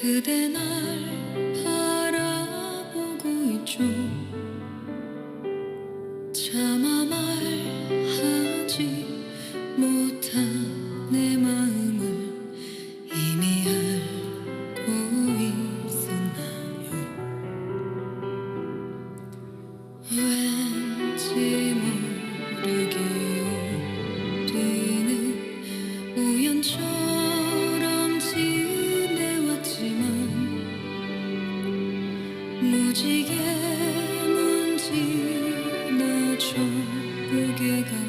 그대 날 바라보고 있죠. 차마 말하지 못한 내 마음을 이미 알고 있었나요? 왠지 무지개 문지나 조무개가